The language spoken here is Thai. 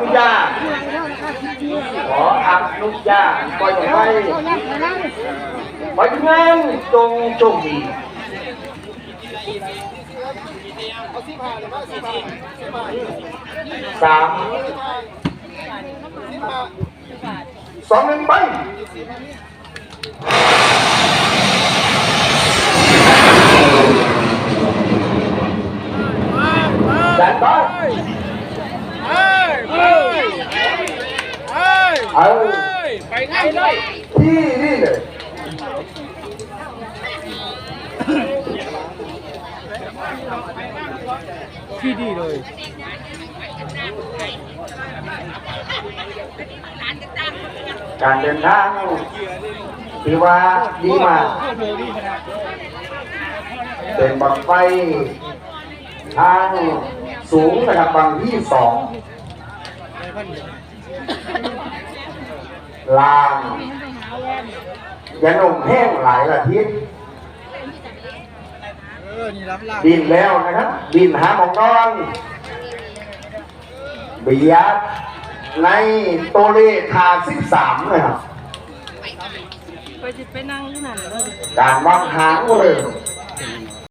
นุญาตขออนุญาตปล่อยไปปล่อยงานจงโชคดีสามสองหนึ่งไป ดันไป เอ้ยเอ้ยเอ้ย เอาไปไงเลยที่นี่เลยที่ดีเลยการเดินทางถือว่าดีมากเป็นบังไฟทางสูงนะครับบังที่สอง ลางยันลงแห้งหลายอาทิตย์เออนี่รับล่างบินแล้วนะครับบินหาหมองนอนเบียดในตัวเลขทาสิบสามนะครับไปจิไปนั่งที่นั่นเลยการวางหางเลย